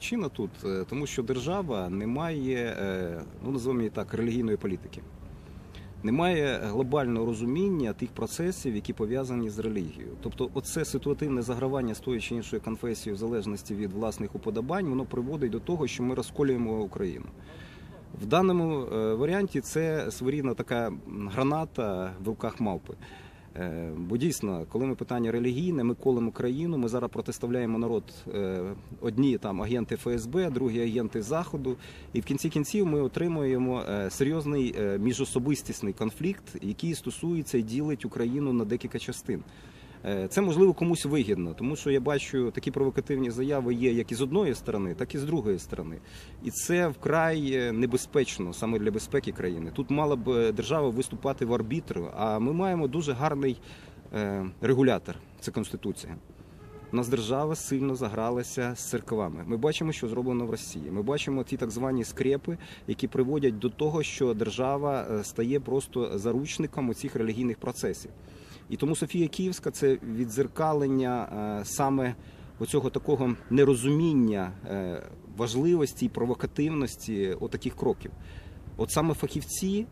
Причина тут, е, тому що держава не має, е, ну називаємо її так, релігійної політики. Немає глобального розуміння тих процесів, які пов'язані з релігією. Тобто, оце ситуативне загравання з тої чи іншої конфесії, в залежності від власних уподобань, воно приводить до того, що ми розколюємо Україну. В даному е, варіанті це своєрідна така граната в руках мавпи. Е, Бо дійсно, коли ми питання релігійне, ми колимо країну. Ми зараз протиставляємо народ е, одні там агенти ФСБ, другі агенти Заходу. І в кінці кінців ми отримуємо е, серйозний міжособистісний конфлікт, який стосується і ділить Україну на декілька частин. Е, Це можливо комусь вигідно, тому що я бачу такі провокативні заяви є як і з одної сторони, так і з другої сторони. І це вкрай е, небезпечно саме для безпеки країни. Тут мала б е, держава виступати в арбітр, а ми маємо дуже гарний регулятор це конституція. Нас держава сильно загралася з церквами. Ми бачимо, що зроблено в Росії. Ми бачимо ті так звані скрепи, які приводять до того, що держава е, стає просто заручником у цих релігійних процесів. І тому Софія Київська це відзеркалення е, саме оцього такого нерозуміння е, важливості і провокативності отаких кроків. От саме фахівці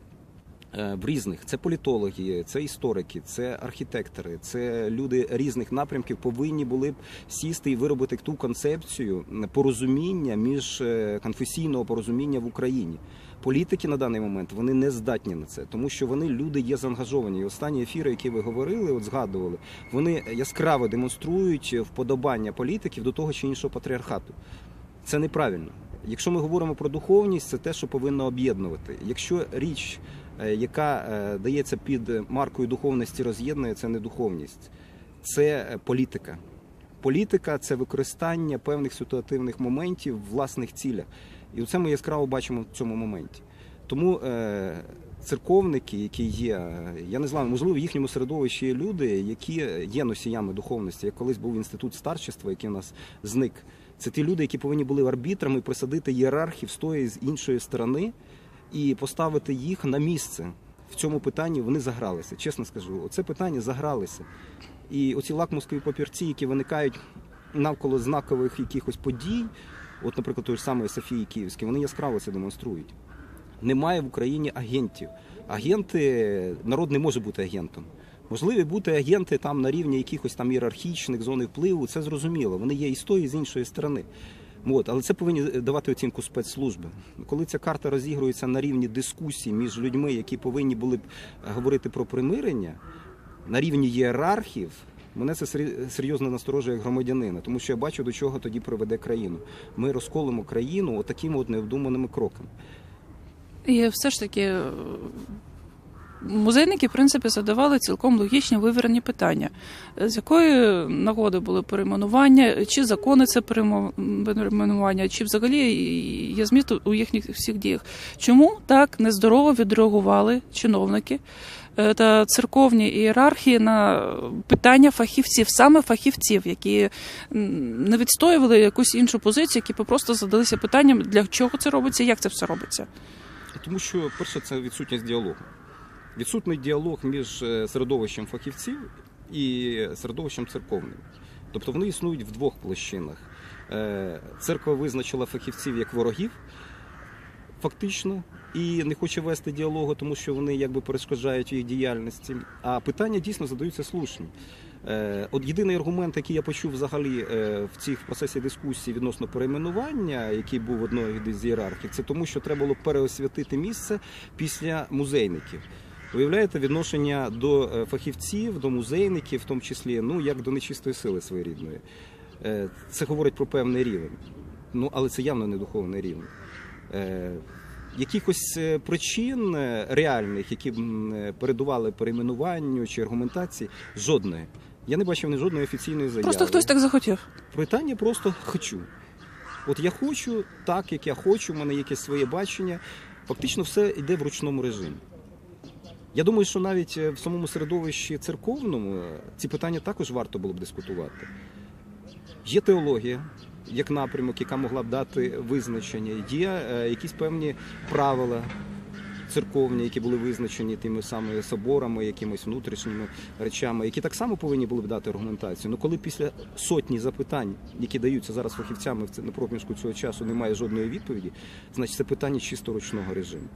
в різних це політологи, це історики, це архітектори, це люди різних напрямків повинні були б сісти і виробити ту концепцію порозуміння між е, конфесійного порозуміння в Україні. Політики на даний момент вони не здатні на це, тому що вони люди є заангажовані. І останні ефіри, які ви говорили, от згадували, вони яскраво демонструють вподобання політиків до того чи іншого патріархату. Це неправильно. Якщо ми говоримо про духовність, це те, що повинно об'єднувати. Якщо річ, е, яка е, дається під маркою духовності, роз'єднує, це не духовність, це е, політика. Політика це використання певних ситуативних моментів в власних цілях. І це ми яскраво бачимо в цьому моменті. Тому е, церковники, які є, е, я не знаю, можливо, в їхньому середовищі є люди, які є носіями духовності. Як колись був інститут старчества, який у нас зник. Це ті люди, які повинні були арбітрами присадити ієрархів з тої з іншої сторони і поставити їх на місце. В цьому питанні вони загралися. Чесно скажу, оце питання загралися. І оці лакмускові папірці, які виникають навколо знакових якихось подій, от, наприклад, той ж самої Софії Київської, вони яскраво це демонструють. Немає в Україні агентів. Агенти, народ не може бути агентом. Можливі бути агенти там на рівні якихось там ієрархічних зони впливу, це зрозуміло. Вони є і з тої, і з іншої сторони. От, але це повинні давати оцінку спецслужби. Коли ця карта розігрується на рівні дискусій між людьми, які повинні були б говорити про примирення, на рівні ієрархів, мене це сер- серйозно насторожує як громадянина, тому що я бачу, до чого тоді приведе країну. Ми розколимо країну отакими от невдуманими кроками. І все ж таки е, музейники, в принципі, задавали цілком логічні вивірені питання. З якої нагоди були перейменування, чи закони це перейменування, чи взагалі є зміст у їхніх всіх діях. Чому так нездорово відреагували чиновники? е, Та церковні ієрархії на питання фахівців, саме фахівців, які не відстоювали якусь іншу позицію, які просто задалися питанням, для чого це робиться, як це все робиться. Тому що, перше, це відсутність діалогу. Відсутний діалог між е, середовищем фахівців і середовищем церковним. Тобто вони існують в двох площинах. Е, Церква визначила фахівців як ворогів, фактично, і не хоче вести діалогу, тому що вони якби перешкоджають їх діяльності. А питання дійсно задаються слушні. Е, От єдиний аргумент, який я почув взагалі в цих процесі дискусії відносно перейменування, який був одною з ієрархів, це тому, що треба було переосвятити місце після музейників. Виявляєте відношення до е, фахівців, до музейників, в тому числі, ну як до нечистої сили своєрідної. Е, Це говорить про певний рівень. Ну але це явно не духовний рівень. Е, Якихось причин реальних, які б передували перейменуванню чи аргументації, жодної. Я не бачив ні жодної офіційної заяви. Просто хтось так захотів. Питання просто хочу. От я хочу так, як я хочу, в мене якесь своє бачення. Фактично все йде в ручному режимі. Я думаю, що навіть е, в самому середовищі церковному е, ці питання також варто було б дискутувати. Є теологія як напрямок, яка могла б дати визначення, є е, якісь певні правила. церковні, які були визначені тими самими соборами, якимись внутрішніми речами, які так само повинні були б дати аргументацію. Ну коли після сотні запитань, які даються зараз фахівцями на проміжку цього часу, немає жодної відповіді, значить це питання чисто ручного режиму.